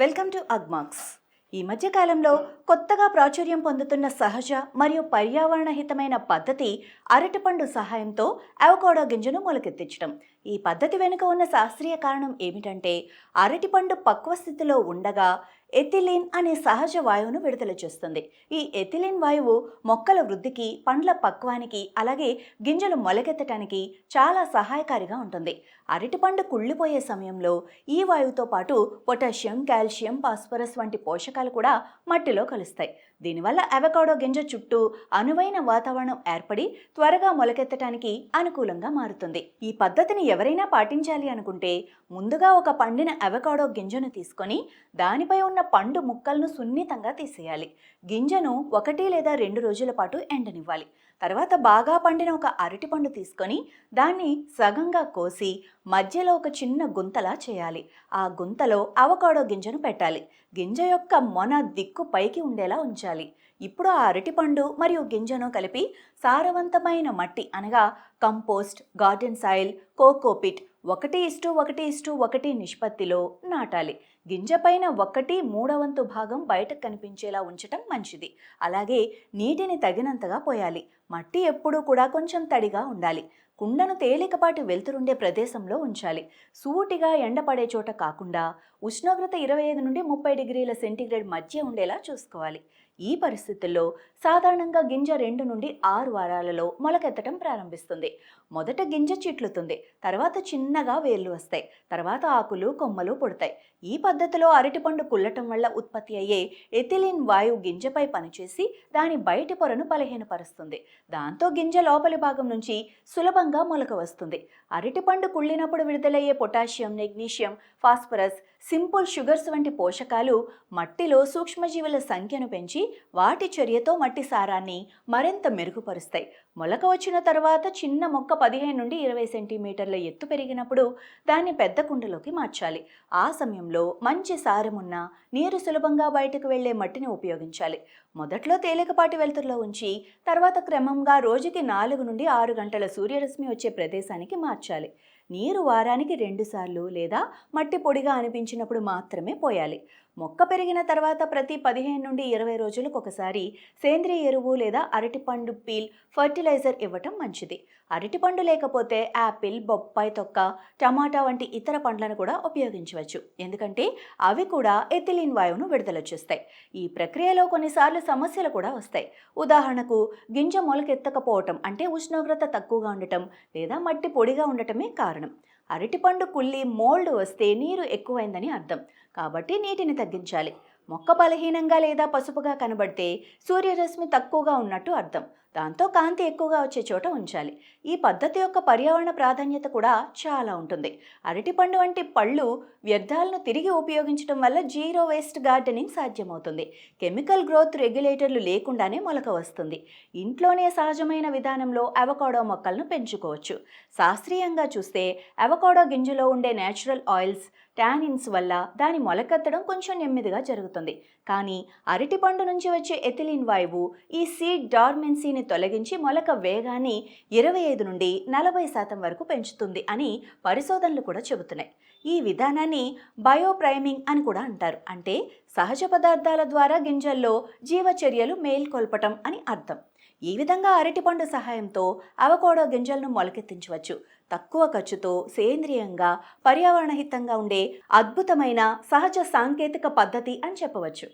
Welcome to Agmax. ఈ మధ్యకాలంలో కొత్తగా ప్రాచుర్యం పొందుతున్న సహజ మరియు పర్యావరణ హితమైన పద్ధతి అరటిపండు సహాయంతో అవకాడో గింజను మొలకెత్తించడం. ఈ పద్ధతి వెనుక ఉన్న శాస్త్రీయ కారణం ఏమిటంటే అరటిపండు పక్వ స్థితిలో ఉండగా ఎథిలిన్ అనే సహజ వాయువును విడుదల చేస్తుంది. ఈ ఎథిలిన్ వాయువు మొక్కల వృద్ధికి పండ్ల పక్వానికి అలాగే గింజలు మొలకెత్తటానికి చాలా సహాయకారిగా ఉంటుంది. అరటిపండు కుళ్ళిపోయే సమయంలో ఈ వాయువుతో పాటు పొటాషియం కాల్షియం ఫాస్ఫరస్ వంటి పోషకాలు కూడా మట్టిలో కలుస్తాయి. దీనివల్ల అవకాడో గింజ చుట్టూ అనువైన వాతావరణం ఏర్పడి త్వరగా మొలకెత్తటానికి అనుకూలంగా మారుతుంది. ఈ పద్ధతిని ఎవరైనా పాటించాలి అనుకుంటే ముందుగా ఒక పండిన అవకాడో గింజను తీసుకొని దానిపై ఉన్న పండు ముక్కలను సున్నితంగా తీసేయాలి. గింజను ఒకటి లేదా రెండు రోజుల పాటు ఎండనివ్వాలి. తర్వాత బాగా పండిన ఒక అరటిపండు తీసుకొని దాన్ని సగంగా కోసి మధ్యలో ఒక చిన్న గుంతలా చేయాలి. ఆ గుంతలో అవకాడో గింజను పెట్టాలి. గింజ యొక్క మొన దిక్కు పైకి ఉండేలా ఉంచాలి. ఇప్పుడు ఆ అరటిపండు మరియు గింజను కలిపి సారవంతమైన మట్టి అనగా కంపోస్ట్ గార్డెన్ సాయిల్ కోకోపిట్ ఒకటి ఇస్టు ఒకటి ఇస్టు ఒకటి నిష్పత్తిలో నాటాలి. గింజపైన ఒకటి మూడవంతు భాగం బయటకు కనిపించేలా ఉంచటం మంచిది. అలాగే నీటిని తగినంతగా పోయాలి. మట్టి ఎప్పుడూ కూడా కొంచెం తడిగా ఉండాలి. కుండను తేలికపాటి వెలుతురుండే ప్రదేశంలో ఉంచాలి. సూటిగా ఎండపడే చోట కాకుండా ఉష్ణోగ్రత ఇరవై ఐదు నుండి ముప్పై డిగ్రీల సెంటీగ్రేడ్ మధ్య ఉండేలా చూసుకోవాలి. ఈ పరిస్థితుల్లో సాధారణంగా గింజ రెండు నుండి ఆరు వారాలలో మొలకెత్తడం ప్రారంభిస్తుంది. మొదట గింజ చిట్లుతుంది. తర్వాత చిన్నగా వేర్లు వస్తాయి. తర్వాత ఆకులు కొమ్మలు పుడతాయి. ఈ పద్ధతిలో అరటిపండు కుల్లటం వల్ల ఉత్పత్తి అయ్యే ఎథిలిన్ వాయువు గింజపై పనిచేసి దాని బయటి పొరను బలహీనపరుస్తుంది. దాంతో గింజ లోపలి భాగం నుంచి సులభంగా మొలక వస్తుంది. అరటిపండు కుళ్ళినప్పుడు విడుదలయ్యే potassium magnesium phosphorus simple sugars వంటి పోషకాలు మట్టిలో సూక్ష్మజీవుల సంఖ్యను పెంచి వాటి చర్యతో మట్టి సారాన్ని మరింత మెరుగుపరుస్తాయి. మొలక వచ్చిన తర్వాత చిన్న మొక్క పదిహేను నుండి ఇరవై సెంటీమీటర్ల ఎత్తు పెరిగినప్పుడు దాన్ని పెద్ద కుండలోకి మార్చాలి. ఆ సమయంలో మంచి సారం ఉన్న నీరు సులభంగా బయటకు వెళ్ళే మట్టిని ఉపయోగించాలి. మొదట్లో తేలికపాటి వెలుతురులో ఉంచి తర్వాత క్రమంగా రోజుకి నాలుగు నుండి ఆరు గంటల సూర్యరశ్మి వచ్చే ప్రదేశానికి మార్చాలి. నీరు వారానికి రెండుసార్లు లేదా మట్టి పొడిగా అనిపించినప్పుడు మాత్రమే పోయాలి. మొక్క పెరిగిన తర్వాత ప్రతి పదిహేను నుండి ఇరవై రోజులకు ఒకసారి సేంద్రియ ఎరువు లేదా అరటిపండు పీల్ ఫర్టిలైజర్ ఇవ్వటం మంచిది. అరటిపండు లేకపోతే యాపిల్ బొప్పాయి తొక్క టమాటా వంటి ఇతర పండ్లను కూడా ఉపయోగించవచ్చు. ఎందుకంటే అవి కూడా ఎథిలిన్ వాయువును విడుదల చేస్తాయి. ఈ ప్రక్రియలో కొన్నిసార్లు సమస్యలు కూడా వస్తాయి. ఉదాహరణకు గింజ మొలకెత్తకపోవటం అంటే ఉష్ణోగ్రత తక్కువగా ఉండటం లేదా మట్టి పొడిగా ఉండటమే కారణం. అరటిపండు కుళ్ళి మోల్డ్ వస్తే నీరు ఎక్కువైందని అర్థం. కాబట్టి నీటిని తగ్గించాలి. మొక్క బలహీనంగా లేదా పసుపుగా కనబడితే సూర్యరశ్మి తక్కువగా ఉన్నట్టు అర్థం. దాంతో కాంతి ఎక్కువగా వచ్చే చోట ఉంచాలి. ఈ పద్ధతి యొక్క పర్యావరణ ప్రాధాన్యత కూడా చాలా ఉంటుంది. అరటిపండు వంటి పళ్ళు వ్యర్థాలను తిరిగి ఉపయోగించడం వల్ల జీరో వేస్ట్ గార్డెనింగ్ సాధ్యమవుతుంది. కెమికల్ గ్రోత్ రెగ్యులేటర్లు లేకుండానే మొలక వస్తుంది. ఇంట్లోనే సహజమైన విధానంలో అవకాడో మొక్కలను పెంచుకోవచ్చు. శాస్త్రీయంగా చూస్తే అవకాడో గింజలో ఉండే నేచురల్ ఆయిల్స్ టానిన్స్ వల్ల దాని మొలకెత్తడం కొంచెం నెమ్మదిగా జరుగుతుంది. కానీ అరటిపండు నుంచి వచ్చే ఎథిలిన్ వాయువు ఈ సీడ్ డార్మెన్సీని తొలగించి మొలక వేగాన్ని ఇరవై ఐదు నుండి నలభై శాతం వరకు పెంచుతుంది అని పరిశోధనలు కూడా చెబుతున్నాయి. ఈ విధానాన్ని బయోప్రైమింగ్ అని కూడా అంటారు. అంటే సహజ పదార్థాల ద్వారా గింజల్లో జీవచర్యలు మేల్కొల్పటం అని అర్థం. ఈ విధంగా అరటిపండు సహాయంతో అవకోడో గింజలను మొలకెత్తించవచ్చు. తక్కువ ఖర్చుతో సేంద్రియంగా పర్యావరణహితంగా ఉండే అద్భుతమైన సహజ సాంకేతిక పద్ధతి అని చెప్పవచ్చు.